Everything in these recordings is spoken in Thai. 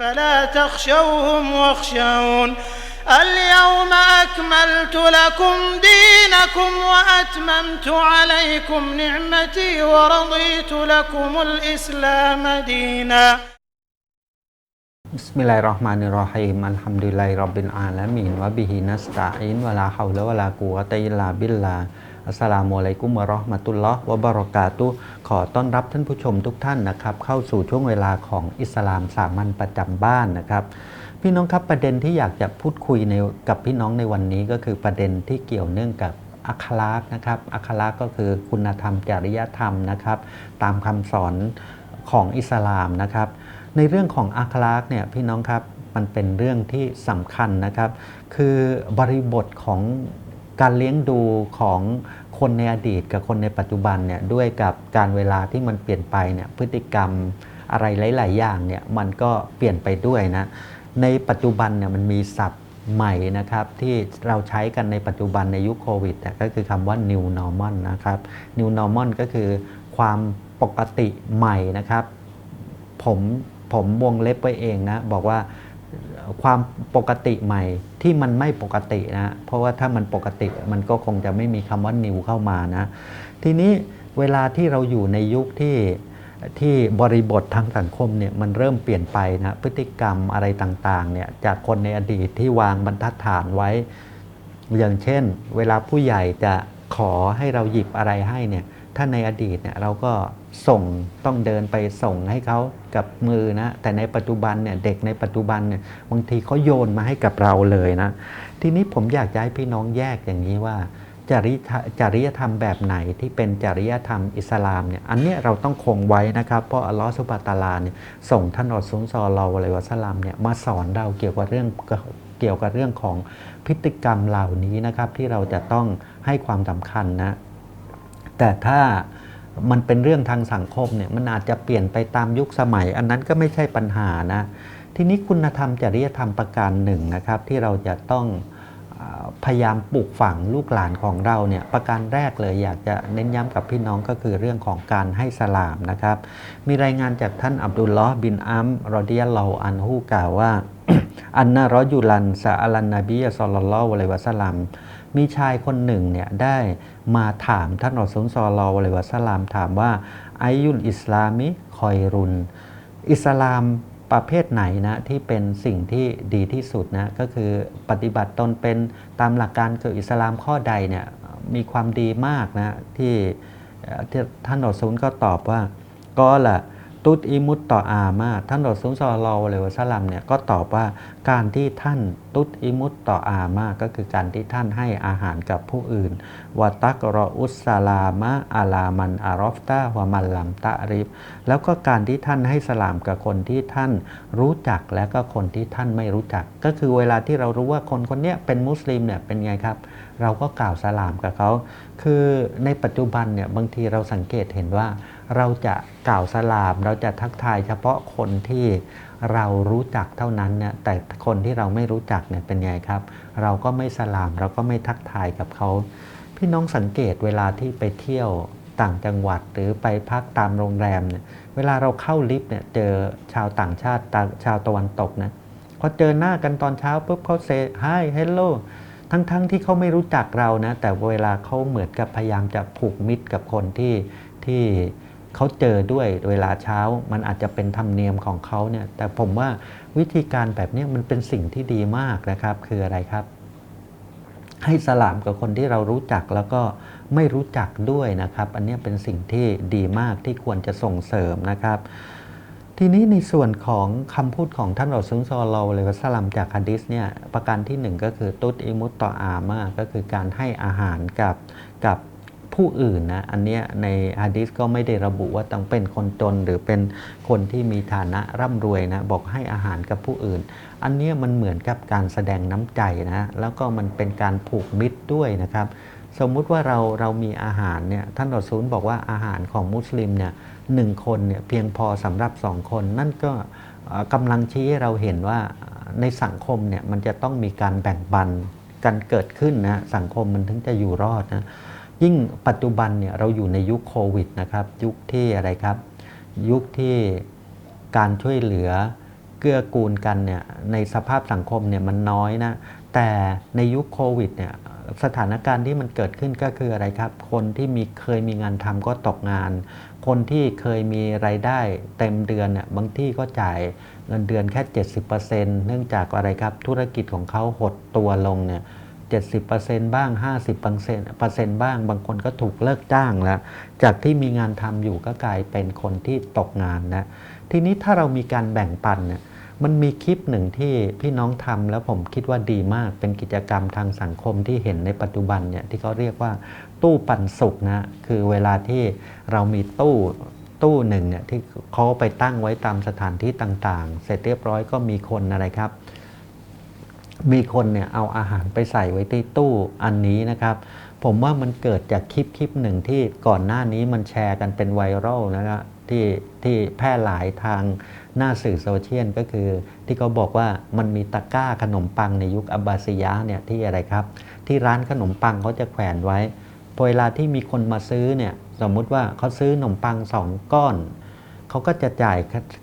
فلا تخشوهم واخشون اليوم أكملت لكم دينكم وأتممت عليكم نعمتي ورضيت لكم الإسلام دينا. بسم الله الرحمن الرحيم. الحمد لله رب العالمين. وبه نستعين ولا حول ولا قوة إلا بالله. อัลฮัมดุลิลลาลาลามีนวะบิฮินัสลาฮาวละวะลากุวะตะอิลลาบิลลาอัสลามุอะลัยกุมวะเราะห์มะตุลลอฮ์วะบะเราะกาตุขอต้อนรับท่านผู้ชมทุกท่านนะครับ เข้าสู่ช่วงเวลาของอิสลามสามัญประจำบ้านนะครับ พี่น้องครับประเด็นที่อยากจะพูดคุยในกับพี่น้องในวันนี้ก็คือประเด็นที่เกี่ยวเนื่องกับอัคลากนะครับอัคลากก็คือคุณธรรมจริยธรรมนะครับ ตามคำสอนของอิสลามนะครับ ในเรื่องของอัคลากเนี่ยพี่น้องครับมันเป็นเรื่องที่สำคัญนะครับ คือบริบทของการเลี้ยงดูของ คนในอดีตกับคนในปัจจุบันเนี่ยด้วยกับการเวลาที่มันเปลี่ยนไปเนี่ยพฤติกรรมอะไรหลาย ๆ อย่างเนี่ยมันก็เปลี่ยนไปด้วยนะในปัจจุบันเนี่ยมันมีศัพท์ใหม่นะครับที่เราใช้กันในปัจจุบันในยุคโควิดก็คือคำว่า new normal นะครับ new normal ก็คือความปกติใหม่นะครับ ผมผมวงเล็บไว้เองนะ บอกว่า ความปกติใหม่ที่มันไม่ปกตินะเพราะว่าถ้ามันปกติมันก็คงจะไม่มีคำว่า new เข้ามานะ ทีนี้เวลาที่เราอยู่ในยุคที่ที่บริบททางสังคมเนี่ยมันเริ่มเปลี่ยนไปนะพฤติกรรมอะไรต่างๆเนี่ยจากคนในอดีตที่วางบรรทัดฐานไว้ อย่างเช่น เวลาผู้ใหญ่จะขอให้เราหยิบอะไรให้เนี่ย ถ้าในอดีตเนี่ยเราก็ส่งต้องเดินไปส่งให้เขากับมือนะ แต่ในปัจจุบันเนี่ยเด็กในปัจจุบันเนี่ยบางทีเขาโยนมาให้กับเราเลยนะ ทีนี้ผมอยากจะให้พี่น้องแยกอย่างนี้ว่าจริยธรรมจริยธรรมแบบไหนที่เป็นจริยธรรมอิสลามเนี่ยอันนี้เราต้องคงไว้นะครับเพราะอัลลอฮฺสุบฮาตาลาเนี่ยส่งท่านอัลซุนซอลอฮุอะลัยฮิวะซัลลัมเนี่ยมาสอนเราเกี่ยวกับเรื่องเกี่ยวกับเรื่องของพฤติกรรมเหล่านี้นะครับที่เราจะต้องให้ความสำคัญนะ แต่ถ้ามันเป็นเรื่องทางสังคมเนี่ยมันอาจจะเปลี่ยนไปตามยุคสมัย อันนั้นก็ไม่ใช่ปัญหานะทีนี้คุณธรรมจริยธรรมประการหนึ่งนะครับ ที่เราจะต้องพยายามปลูกฝังลูกหลานของเราเนี่ยประการแรกเลยอยากจะเน้นย้ำกับพี่น้องก็คือเรื่องของการให้สลามนะครับ มีรายงานจากท่านอับดุลลอฮ์บินอัมรอดิยัลลออันฮูกล่าวว่า อันนารอยุลันซาอัลันนบีอัลลอฮฺอะลัยวะสลลัม มีชายคนหนึ่งเนี่ยได้มาถามท่านอัลซุนซอลอฮฺอะลัยวะสลลัมถามว่าอายุลอิสลามิคอยรุน อิสลามประเภทไหนนะที่เป็นสิ่งที่ดีที่สุดนะก็คือปฏิบัติตนเป็นตามหลักการคืออิสลามข้อใดเนี่ยมีความดีมากนะที่ท่านอัลซุนก็ตอบว่าก็ละ ตุตอิมุตต่ออามาท่านรอซุนซอลอเลวะสลัมเนี่ยก็ตอบว่าการที่ท่านตุตอิมุตต่ออามาก็คือการที่ท่านให้อาหารกับผู้อื่นวาตักรออุสซาลามะอาลามันอารอฟตาวามันลัมตะริบแล้วก็การที่ท่านให้สลามกับคนที่ท่านรู้จักและก็คนที่ท่านไม่รู้จัก ก็คือเวลาที่เรารู้ว่าคนคนนี้เป็นมุสลิมเนี่ยเป็นไงครับ เราก็กล่าวสลามกับเขา คือในปัจจุบันเนี่ยบางทีเราสังเกตเห็นว่า เราจะกล่าวสลาม เราจะทักทายเฉพาะคนที่เรารู้จักเท่านั้นเนี่ยแต่คนที่เราไม่รู้จักเนี่ยเป็นไงครับ เราก็ไม่สลามเราก็ไม่ทักทายกับเขา พี่น้องสังเกตเวลาที่ไปเที่ยวต่างจังหวัดหรือไปพักตามโรงแรมเนี่ยเวลาเราเข้าลิฟต์เนี่ยเจอชาวต่างชาติชาวตะวันตกนะพอเจอหน้ากันตอนเช้าปุ๊บเขาเซฮายเฮลโล ทั้งๆทที่เขาไม่รู้จักเรานะ แต่เวลาเขาเหมือนกับพยายามจะผูกมิตรกับคนที่ที่เขาเจอด้วยเวลาเช้ามันอาจจะเป็นธรรมเนียมของเขาเนี่ย แต่ผมว่าวิธีการแบบนี้มันเป็นสิ่งที่ดีมากนะครับ คืออะไรครับ ให้สลามกับคนที่เรารู้จักแล้วก็ไม่รู้จักด้วยนะครับ อันนี้เป็นสิ่งที่ดีมากที่ควรจะส่งเสริมนะครับ ทีนี้ในส่วนของคำพูดของท่านอัลซุนซอลเราเลยวะสลัมจากฮะดิษเนี่ยประการที่หนึ่งก็คือตุตอิมุตต่ออามาก็คือการให้อาหารกับกับผู้อื่นนะอันเนี้ยในฮะดิษก็ไม่ได้ระบุว่าต้องเป็นคนจนหรือเป็นคนที่มีฐานะร่ำรวยนะบอกให้อาหารกับผู้อื่น อันเนี้ยมันเหมือนกับการแสดงน้ำใจนะแล้วก็มันเป็นการผูกมิตรด้วยนะครับ สมมุติว่าเราเรามีอาหารเนี่ยท่านอัสูลบอกว่าอาหารของมุสลิมเนี่ยหนึ่งคนเนี่ยเพียงพอสำหรับสองคน นั่นก็กำลังชี้ให้เราเห็นว่าในสังคมเนี่ยมันจะต้องมีการแบ่งปันกันเกิดขึ้นนะสังคมมันถึงจะอยู่รอดนะยิ่งปัจจุบันเนี่ยเราอยู่ในยุคโควิดนะครับ ยุคที่อะไรครับ ยุคที่การช่วยเหลือเกื้อกูลกันเนี่ยในสภาพสังคมเนี่ยมันน้อยนะแต่ในยุคโควิดเนี่ย สถานการณ์ที่มันเกิดขึ้นก็คืออะไรครับ คนที่มีเคยมีงานทำก็ตกงาน คนที่เคยมีรายได้เต็มเดือนเนี่ยบางที่ก็จ่ายเงินเดือนแค่ 70%เนื่องจากอะไรครับ ธุรกิจของเขาหดตัวลงเนี่ย70%บ้าง 50%บ้าง บางคนก็ถูกเลิกจ้างแล้ว จากที่มีงานทำอยู่ก็กลายเป็นคนที่ตกงานนะ ทีนี้ถ้าเรามีการแบ่งปันเนี่ย มันมีคลิปหนึ่งที่พี่น้องทำแล้วผมคิดว่าดีมาก เป็นกิจกรรมทางสังคมที่เห็นในปัจจุบันเนี่ยที่เขาเรียกว่าตู้ปันสุกนะคือเวลาที่เรามีตู้ตู้หนึ่งเนี่ยที่เขาไปตั้งไว้ตามสถานที่ต่างๆ เสร็จเรียบร้อยก็มีคนอะไรครับ มีคนเนี่ยเอาอาหารไปใส่ไว้ที่ตู้อันนี้นะครับ ผมว่ามันเกิดจากคลิปคลิปหนึ่งที่ก่อนหน้านี้มันแชร์กันเป็นไวรัลนะครับ ที่ที่แพร่หลายทางหน้าสื่อโซเชียลก็คือ ที่เขาบอกว่ามันมีตะกร้าขนมปังในยุคอับบาซียะเนี่ยที่อะไรครับ ที่ร้านขนมปังเขาจะแขวนไว้พอเวลาที่มีคนมาซื้อเนี่ยสมมุติว่าเขาซื้อขนมปังสองก้อนเขาก็จะจ่าย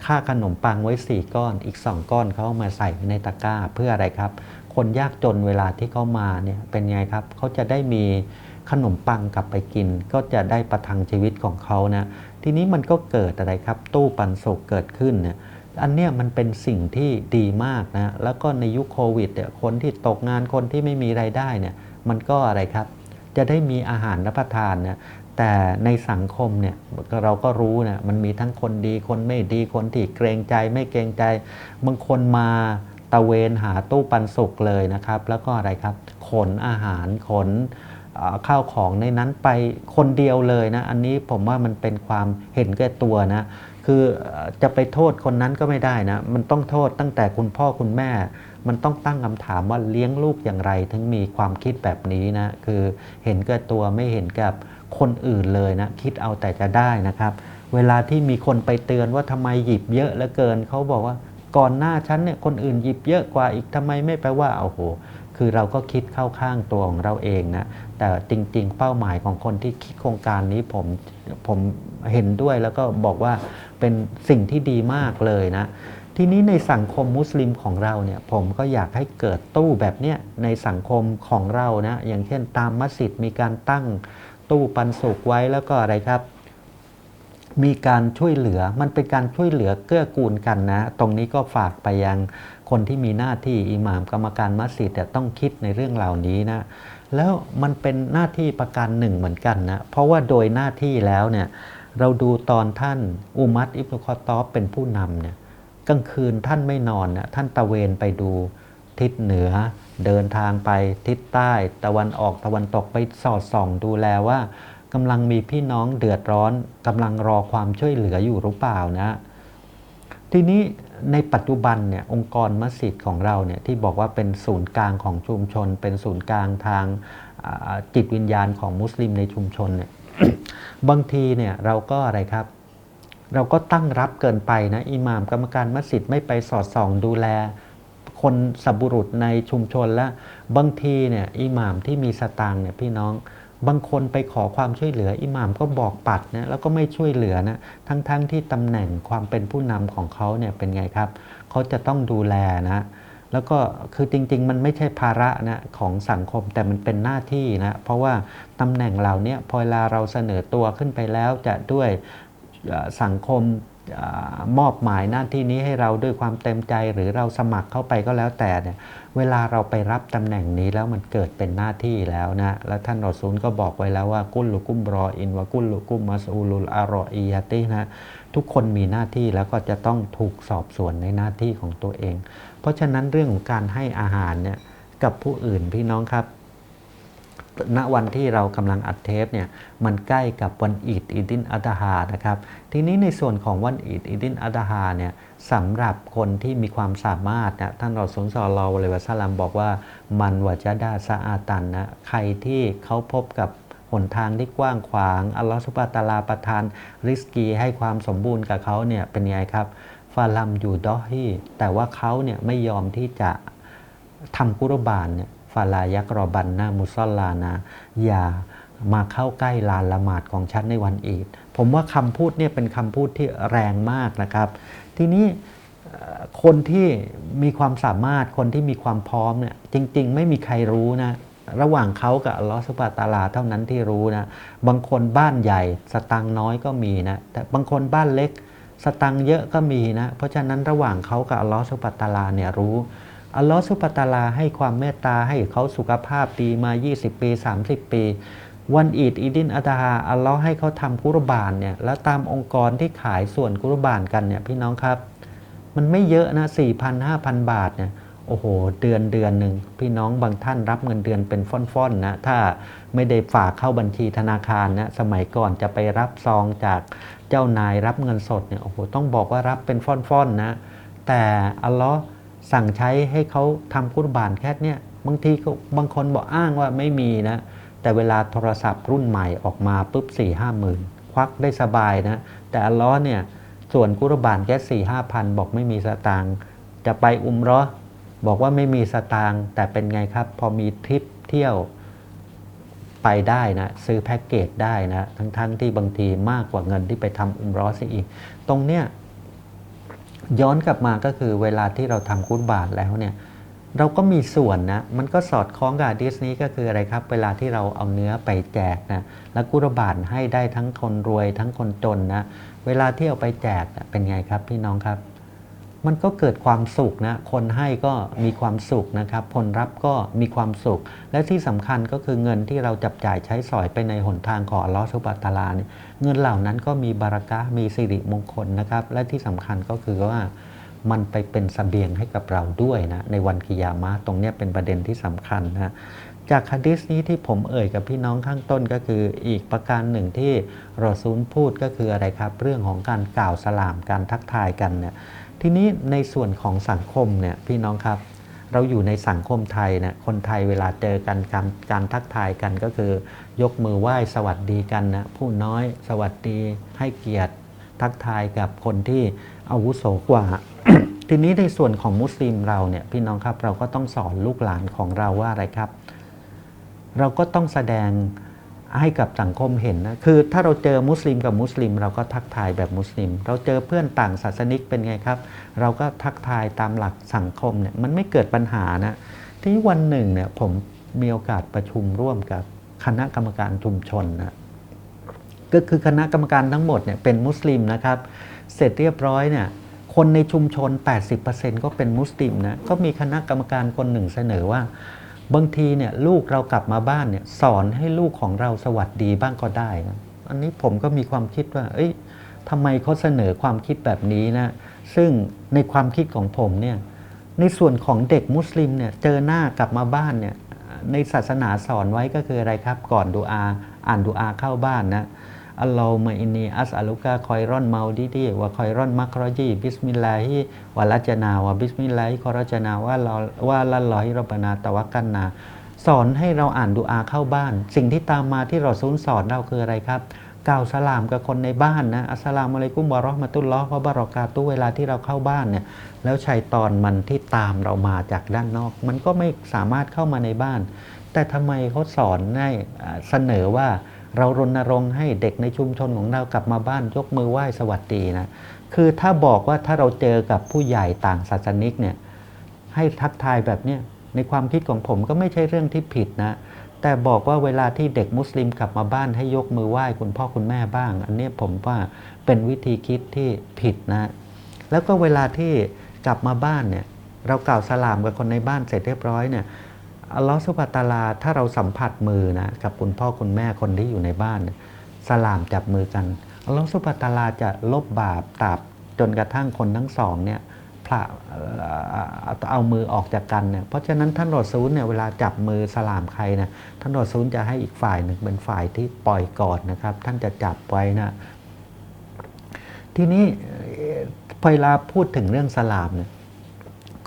ค่าขนมปังไว้ 4 ก้อน อีก 2 ก้อนเขาเอามาใส่ในตะกร้าเพื่ออะไรครับ คนยากจนเวลาที่เขามาเนี่ยเป็นไงครับเขาจะได้มีขนมปังกลับไปกิน ก็จะได้ประทังชีวิตของเขานะ ทีนี้มันก็เกิดอะไรครับ ตู้ปันสุกเกิดขึ้นเนี่ยอันเนี้ยมันเป็นสิ่งที่ดีมากนะแล้วก็ในยุคโควิดเนี่ยคนที่ตกงานคนที่ไม่มีไรายได้เนี่ยมันก็อะไรครับ จะได้มีอาหารรับประทานเนี่ยแต่ในสังคมเนี่ยเราก็รู้นะมันมีทั้งคนดีคนไม่ดีคนที่เกรงใจไม่เกรงใจบางคนมาตะเวนหาตู้ปันสุกเลยนะครับ แล้วก็อะไรครับ ขนอาหารขน ข้าวของในนั้นไปคนเดียวเลยนะ อันนี้ผมว่ามันเป็นความเห็นแก่ตัวนะ คือจะไปโทษคนนั้นก็ไม่ได้นะ มันต้องโทษตั้งแต่คุณพ่อคุณแม่ มันต้องตั้งคำถามว่าเลี้ยงลูกอย่างไร ถึงมีความคิดแบบนี้นะ คือเห็นแก่ตัวไม่เห็นกับคนอื่นเลยนะ คิดเอาแต่จะได้นะครับ เวลาที่มีคนไปเตือนว่าทำไมหยิบเยอะเหลือเกินเขาบอกว่าก่อนหน้าฉันเนี่ยคนอื่นหยิบเยอะกว่าอีกทำไมไม่ไปว่าโอ้โห คือเราก็คิดเข้าข้างตัวของเราเองนะ แต่จริง ๆ เป้าหมายของคนที่คิดโครงการนี้ผมผมเห็นด้วยแล้วก็บอกว่าเป็นสิ่งที่ดีมากเลยนะ ทีนี้ในสังคมมุสลิมของเราเนี่ยผมก็อยากให้เกิดตู้แบบเนี้ยในสังคมของเรานะอย่างเช่นตามมัสยิดมีการตั้งตู้ปันสุกไว้แล้วก็อะไรครับ มีการช่วยเหลือมันเป็นการช่วยเหลือเกื้อกูลกันนะ ตรงนี้ก็ฝากไปยังคนที่มีหน้าที่อิหม่ามกรรมการมัสยิดต้องคิดในเรื่องเหล่านี้นะ แล้วมันเป็นหน้าที่ประการหนึ่งเหมือนกันนะ เพราะว่าโดยหน้าที่แล้วเนี่ยเราดูตอนท่านอุมัตอิบนุคอตอบเป็นผู้นำเนี่ยกลางคืนท่านไม่นอนนะท่านตะเวนไปดูทิศเหนือ เดินทางไปทิศใต้ ตะวันออกตะวันตกไปสอดส่องดูแลว่ากำลังมีพี่น้องเดือดร้อนกำลังรอความช่วยเหลืออยู่หรือเปล่านะ ทีนี้ ในปัจจุบันเนี่ยองค์กรมัสยิดของเราเนี่ยที่บอกว่าเป็นศูนย์กลางของชุมชน เป็นศูนย์กลางทางจิตวิญญาณของมุสลิมในชุมชนเนี่ยบางทีเนี่ยเราก็อะไรครับ เราก็ตั้งรับเกินไปนะอิหม่ามกรรมการมัสยิดไม่ไปสอดส่องดูแล คนสับบุรุษในชุมชนและบางทีเนี่ยอิหม่ามที่มีสตางค์เนี่ยพี่น้อง บางคนไปขอความช่วยเหลืออิหม่ามก็บอกปัดนะแล้วก็ไม่ช่วยเหลือนะทั้งๆทที่ตำแหน่งความเป็นผู้นำของเขาเนี่ยเป็นไงครับเขาจะต้องดูแลนะแล้วก็คือจริงๆ มันไม่ใช่ภาระนะของสังคมแต่มันเป็นหน้าที่นะเพราะว่าตำแหน่งเหล่านี้พอเวลาเราเสนอตัวขึ้นไปแล้วจะด้วยสังคม มอบหมายหน้าที่นี้ให้เราด้วยความเต็มใจหรือเราสมัครเข้าไปก็แล้วแต่เนี่ยเวลาเราไปรับตำแหน่งนี้แล้วมันเกิดเป็นหน้าที่แล้วนะแล้วท่านรอซูลก็บอกไว้แล้วว่ากุลลุกุมรออินวะกุลลุกุมมัสูลุลอารออียตินะทุกคนมีหน้าที่แล้วก็จะต้องถูกสอบสวนในหน้าที่ของตัวเอง เพราะฉะนั้นเรื่องของการให้อาหารเนี่ยกับผู้อื่นพี่น้องครับ ณวันที่เรากำลังอัดเทปเนี่ยมันใกล้กับวันอีดอีดินอัตฮานะครับทีนี้ในส่วนของวันอีดอีดินอัตฮาเนี่ยสำหรับคนที่มีความสามารถนะท่านรอสุนซอลอวเลวะสลัมบอกว่ามันวะจดาสะอาตันนะใครที่เขาพบกับหนทางที่กว้างขวาง อัลลอฮฺสุบะตาลาประทาน ริสกีให้ความสมบูรณ์กับเขาเนี่ยเป็นไงครับฟาลัมอยู่ดอฮีแต่ว่าเขาเนี่ยไม่ยอมที่จะทำกุรบานเนี่ย ลายักรอบันนามุซอลลานาอย่ามาเข้าใกล้ลานละหมาดของฉันในวันอีด ผมว่าคำพูดเนี่ยเป็นคำพูดที่แรงมากนะครับ ทีนี้คนที่มีความสามารถคนที่มีความพร้อมเนี่ยจริง ๆ ไม่มีใครรู้นะ ระหว่างเขากับลอสุบฮาตาลาเท่านั้นที่รู้นะ บางคนบ้านใหญ่สตังน้อยก็มีนะ แต่บางคนบ้านเล็กสตังเยอะก็มีนะ เพราะฉะนั้นระหว่างเขากับลอสุบฮาตาลาเนี่ยรู้ อัลลอฮฺสุบตาลาให้ความเมตตาให้เขาสุขภาพดีมา 20 ปี 30 ปี วันอีดอีดินอัตฮาอัลลอฮ์ให้เขาทำกุรบานเนี่ยแล้วตามองค์กรที่ขายส่วนกุรบานกันเนี่ยพี่น้องครับ มันไม่เยอะนะ4,000 5,000บาทเนี่ยโอ้โห เดือนเดือนหนึ่งพี่น้องบางท่านรับเงินเดือนเป็นฟ่อนๆนะถ้าไม่ได้ฝากเข้าบัญชีธนาคารนะสมัยก่อนจะไปรับซองจากเจ้านายรับเงินสดเนี่ยโอ้โหต้องบอกว่ารับเป็นฟ่อนๆนะ แต่อัลลอฮ์ สั่งใช้ให้เขาทำกุรบานแค่เนี่ยบางทีก็บางคนบอกอ้างว่าไม่มีนะ แต่เวลาโทรศัพท์รุ่นใหม่ออกมาปุ๊บ4ี่ห้าหมื่นควักได้สบายนะ แต่อัลลอเนี่ยส่วนกุรบานแค่สี่ห้าพันบอกไม่มีสตางค์จะไปอุมเรอบอกว่าไม่มีสตางค์แต่เป็นไงครับ พอมีทริปเที่ยวไปได้นะซื้อแพ็กเกจได้นะทั้งๆทที่บางทีมากกว่าเงินที่ไปทำอุมเรอซะอีก ตรงเนี้ย ย้อนกลับมาก็คือเวลาที่เราทำกุรบาทแล้วเนี่ยเราก็มีส่วนนะ มันก็สอดคล้องกับดิสนี้ก็คืออะไรครับ เวลาที่เราเอาเนื้อไปแจกนะ แล้วกุรบาทให้ได้ทั้งคนรวยทั้งคนจนนะ เวลาที่เอาไปแจกนะเป็นไงครับพี่น้องครับ มันก็เกิดความสุขนะ คนให้ก็มีความสุขนะครับคนรับก็มีความสุข และที่สำคัญก็คือเงินที่เราจับจ่ายใช้สอยไปในหนทางของอัลลอฮฺสุบานะตาลาเนี่ยเงินเหล่านั้นก็มีบารักะมีสิริมงคลนะครับ และที่สำคัญก็คือว่ามันไปเป็นสเสบียงให้กับเราด้วยนะ ในวันกิยามะตรงนี้เป็นประเด็นที่สำคัญนะจากฮะดิษนี้ที่ผมเอ่ยกับพี่น้องข้างต้นก็คืออีกประการหนึ่งที่รอซูลพูดก็คืออะไรครับ เรื่องของการกล่าวสลามการทักทายกันเนี่ย ทีนี้ในส่วนของสังคมเนี่ยพี่น้องครับ เราอยู่ในสังคมไทยนะคนไทยเวลาเจอกันการการทักทายกันก็คือ ยกมือไหว้สวัสดีกันนะผู้น้อยสวัสดีให้เกียรติทักทายกับคนที่อาวุโสกว่า ทีนี้ในส่วนของมุสลิมเราเนี่ยพี่น้องครับเราก็ต้องสอนลูกหลานของเราว่าอะไรครับ เราก็ต้องแสดง ให้กับสังคมเห็นนะ คือถ้าเราเจอมุสลิมกับมุสลิม เราก็ทักทายแบบมุสลิม เราเจอเพื่อนต่างศาสนิกเป็นไงครับ เราก็ทักทายตามหลักสังคมเนี่ยมันไม่เกิดปัญหานะ ที่วันหนึ่งเนี่ยผมมีโอกาสประชุมร่วมกับคณะกรรมการชุมชนนะก็คือคณะกรรมการทั้งหมดเนี่ยเป็นมุสลิมนะครับ เสร็จเรียบร้อยเนี่ยคนในชุมชน 80%ก็เป็นมุสลิมนะก็มีคณะกรรมการคนหนึ่งเสนอว่า บางทีเนี่ยลูกเรากลับมาบ้านเนี่ยสอนให้ลูกของเราสวัสดีบ้างก็ได้นะอันนี้ผมก็มีความคิดว่า เอ้ยทำไมเขาเสนอความคิดแบบนี้นะซึ่งในความคิดของผมเนี่ยในส่วนของเด็กมุสลิมเนี่ยเจอหน้ากลับมาบ้านเนี่ยในศาสนาสอนไว้ก็คืออะไรครับ ก่อนดูอา อ่านดูอาเข้าบ้านนะ อัลลอฮุมะอินีอัสอัลุกะคอยร่อนเมาดีดีวะคอยร่อนมักรอจีบิสมิลลาฮิวะลัจนาวะบิสมิลลาฮิคอรจนาว่าเราว่าละลอฮิรบนาตะวักกันนา สอนให้เราอ่านดูอาเข้าบ้าน สิ่งที่ตามมาที่เราซูนสอนเราคืออะไรครับกล่าวสลามกับคนในบ้านนะอัสลามอะลัยกุมวะเราะห์มะตุลลอฮ์วะบะเราะกาตุเวลาที่เราเข้าบ้านเนี่ยแล้วชัยตอนมันที่ตามเรามาจากด้านนอก มันก็ไม่สามารถเข้ามาในบ้าน แต่ทำไมเขาสอนให้เสนอว่า เรารณรงค์ให้เด็กในชุมชนของเรากลับมาบ้านยกมือไหว้สวัสดีนะคือถ้าบอกว่าถ้าเราเจอกับผู้ใหญ่ต่างศาสนิกเนี่ยให้ทักทายแบบเนี้ยในความคิดของผมก็ไม่ใช่เรื่องที่ผิดนะแต่บอกว่าเวลาที่เด็กมุสลิมกลับมาบ้านให้ยกมือไหว้คุณพ่อคุณแม่บ้าง อันนี้ผมว่าเป็นวิธีคิดที่ผิดนะแล้วก็เวลาที่กลับมาบ้านเนี่ยเรากล่าวสลามกับคนในบ้านเสร็จเรียบร้อยเนี่ย อัลลอฮฺสุบตาลาถ้าเราสัมผัสมือนะกับคุณพ่อคุณแม่คนที่อยู่ในบ้าน สลามจับมือกันอัลลอฮฺสุบตาลาจะลบบาปตราบจนกระทั่งคนทั้งสองเนี่ยพระเอ่อเอามือออกจากกันเนี่ยเพราะฉะนั้นท่านรอซูลเนี่ยเวลาจับมือสลามใครนะท่านรอซูลจะให้อีกฝ่ายหนึ่งเป็นฝ่ายที่ปล่อยก่อนนะครับ ท่านจะจับไว้นะทีนี้พอเวลาพูดถึงเรื่องสลามเนี่ย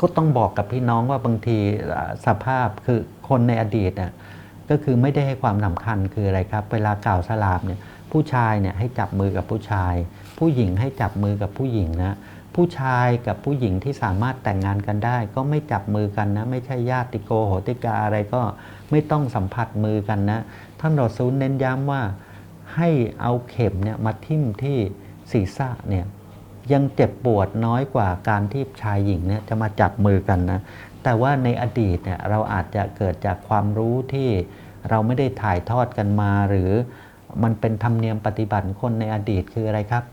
ก็ต้องบอกกับพี่น้องว่าบางทีสภาพคือคนในอดีตน่ะก็คือไม่ได้ให้ความสำคัญคืออะไรครับ เวลากล่าวสลามเนี่ยผู้ชายเนี่ยให้จับมือกับผู้ชาย ผู้หญิงให้จับมือกับผู้หญิงนะผู้ชายกับผู้หญิงที่สามารถแต่งงานกันได้ ก็ไม่จับมือกันนะ ไม่ใช่ญาติโกโหติกาอะไรก็ไม่ต้องสัมผัสมือกันนะท่านรอซูลเน้นย้ำว่าให้เอาเข็มเนี่ยมาทิ่มที่ศีรษะเนี่ย ยังเจ็บปวดน้อยกว่าการที่ชายหญิงเนี่ยจะมาจับมือกันนะแต่ว่าในอดีตเนี่ยเราอาจจะเกิดจากความรู้ที่เราไม่ได้ถ่ายทอดกันมา หรือมันเป็นธรรมเนียมปฏิบัติคนในอดีตคืออะไรครับ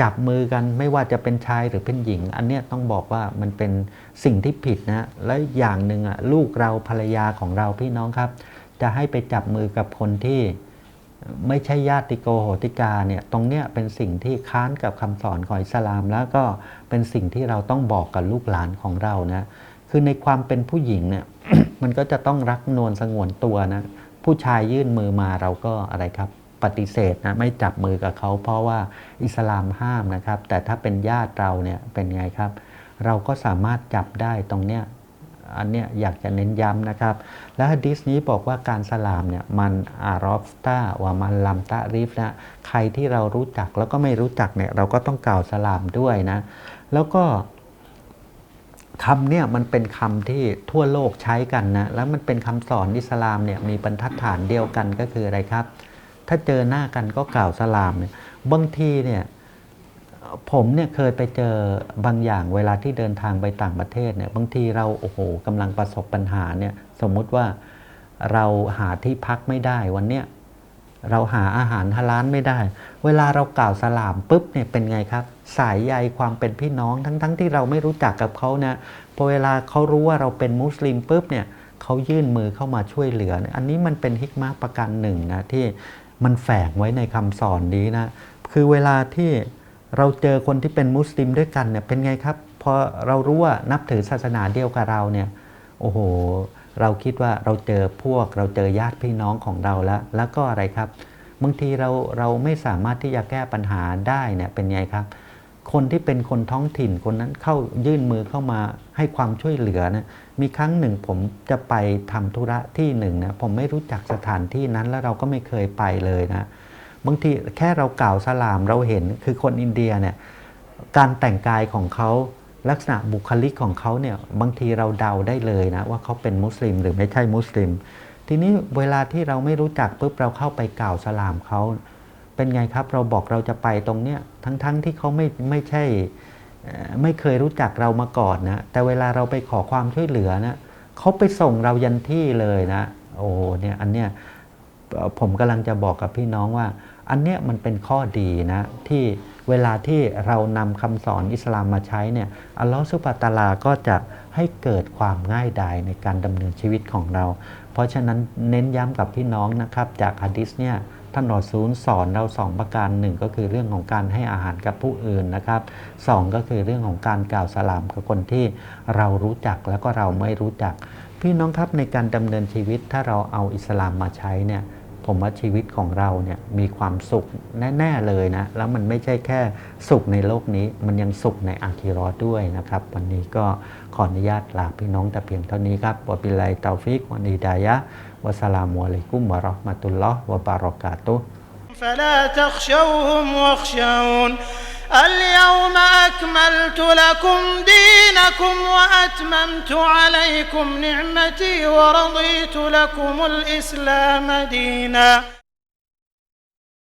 จับมือกันไม่ว่าจะเป็นชายหรือเป็นหญิง อันเนี้ยต้องบอกว่ามันเป็นสิ่งที่ผิดนะและอย่างหนึ่งอะลูกเราภรรยาของเราพี่น้องครับ จะให้ไปจับมือกับคนที่ ไม่ใช่ญาติโกโหติกาเนี่ยตรงเนี้ยเป็นสิ่งที่ค้านกับคำสอนของอิสลาม แล้วก็เป็นสิ่งที่เราต้องบอกกับลูกหลานของเรานะคือในความเป็นผู้หญิงเนี่ยมันก็จะต้องรักนวลสงวนตัวนะผู้ชายยื่นมือมาเราก็อะไรครับปฏิเสธนะไม่จับมือกับเขา เพราะว่าอิสลามห้ามนะครับ แต่ถ้าเป็นญาติเราเนี่ยเป็นไงครับ เราก็สามารถจับได้ตรงเนี้ย อันเนี้ยอยากจะเน้นย้ำนะครับ และฮะดิษนี้บอกว่าการสลามเนี่ยมันอารอฟตาว่ามันลัมตะริฟนะใครที่เรารู้จักแล้วก็ไม่รู้จักเนี่ยเราก็ต้องกล่าวสลามด้วยนะ แล้วก็คำเนี่ยมันเป็นคำที่ทั่วโลกใช้กันนะ แล้วมันเป็นคำสอนอิสลามเนี่ยมีบรรทัดฐานเดียวกันก็คืออะไรครับ ถ้าเจอหน้ากันก็กล่าวสลามเนี่ยบางทีเนี่ย ผมเนี่ยเคยไปเจอบางอย่างเวลาที่เดินทางไปต่างประเทศเนี่ยบางทีเราโอ้โหกำลังประสบปัญหาเนี่ยสมมุติว่าเราหาที่พักไม่ได้วันเนี้ยเราหาอาหารฮาลาลไม่ได้ เวลาเรากล่าวสลามปุ๊บเนี่ยเป็นไงครับ สายใยความเป็นพี่น้องทั้งๆทที่เราไม่รู้จักกับเขานะพอเวลาเขารู้ว่าเราเป็นมุสลิมปุ๊บเนี่ยเขายื่นมือเข้ามาช่วยเหลือ อันนี้มันเป็นฮิกมาประการหนึ่งนะที่มันแฝงไว้ในคำสอนนี้นะคือเวลาที่ เราเจอคนที่เป็นมุสลิมด้วยกันเนี่ยเป็นไงครับพอเรารู้ว่านับถือศาสนาเดียวกับเราเนี่ยโอ้โห เราคิดว่าเราเจอพวกเราเจอญาติพี่น้องของเราแล้ว แล้วก็อะไรครับบางทีเราเราไม่สามารถที่จะแก้ปัญหาได้เนี่ยเป็นไงครับ คนที่เป็นคนท้องถิ่นคนนั้นเข้ายื่นมือเข้ามาให้ความช่วยเหลือนะมีครั้งหนึ่งผมจะไปทำธุระที่หนึ่งนะผมไม่รู้จักสถานที่นั้นแล้วเราก็ไม่เคยไปเลยนะ บางทีแค่เรากล่าวสลามเราเห็นคือคนอินเดียเนี่ยการแต่งกายของเขาลักษณะบุคลิกของเขาเนี่ยบางทีเราเดาได้เลยนะว่าเขาเป็นมุสลิมหรือไม่ใช่มุสลิม ทีนี้เวลาที่เราไม่รู้จักปุ๊บเราเข้าไปกล่าวสลามเขาเป็นไงครับเราบอกเราจะไปตรงเนี้ยทั้งๆทที่เขาไม่ไม่ใช่ไม่เคยรู้จักเรามาก่อนนะแต่เวลาเราไปขอความช่วยเหลือนะเขาไปส่งเรายันที่เลยนะ โอ้เนี่ยอันเนี้ยผมกำลังจะบอกกับพี่น้องว่า อันเนี้ยมันเป็นข้อดีนะที่เวลาที่เรานำคำสอนอิสลามมาใช้เนี่ยอัลลอฮฺสุบะตาลาก็จะให้เกิดความง่ายดายในการดำเนินชีวิตของเรา เพราะฉะนั้นเน้นย้ำกับพี่น้องนะครับ จากฮะดิษเนี่ยท่านรอซูลสอนเราสองประการหนึ่งก็คือเรื่องของการให้อาหารกับผู้อื่นนะครับสองก็คือเรื่องของการกล่าวสลามกับคนที่เรารู้จักแล้วก็เราไม่รู้จัก พี่น้องครับในการดำเนินชีวิตถ้าเราเอาอิสลามมาใช้เนี่ย ผมว่าชีวิตของเราเนี่ยมีความสุขแน่ๆเลยนะ แล้วมันไม่ใช่แค่สุขในโลกนี้ มันยังสุขในอาคีรอด้วยนะครับ วันนี้ก็ขออนุญาตลาพี่น้องแต่เพียงเท่านี้ครับวะบิลไลตาฟิกวันอิดายะวัสลามุอะลัยกุมวะราะห์มะตุลลอฮ์วะบารอกาตุ فلا تخشوهم واخشون اليوم أكملت لكم دينكم وأتممت عليكم نعمتي ورضيت لكم الإسلام دينا.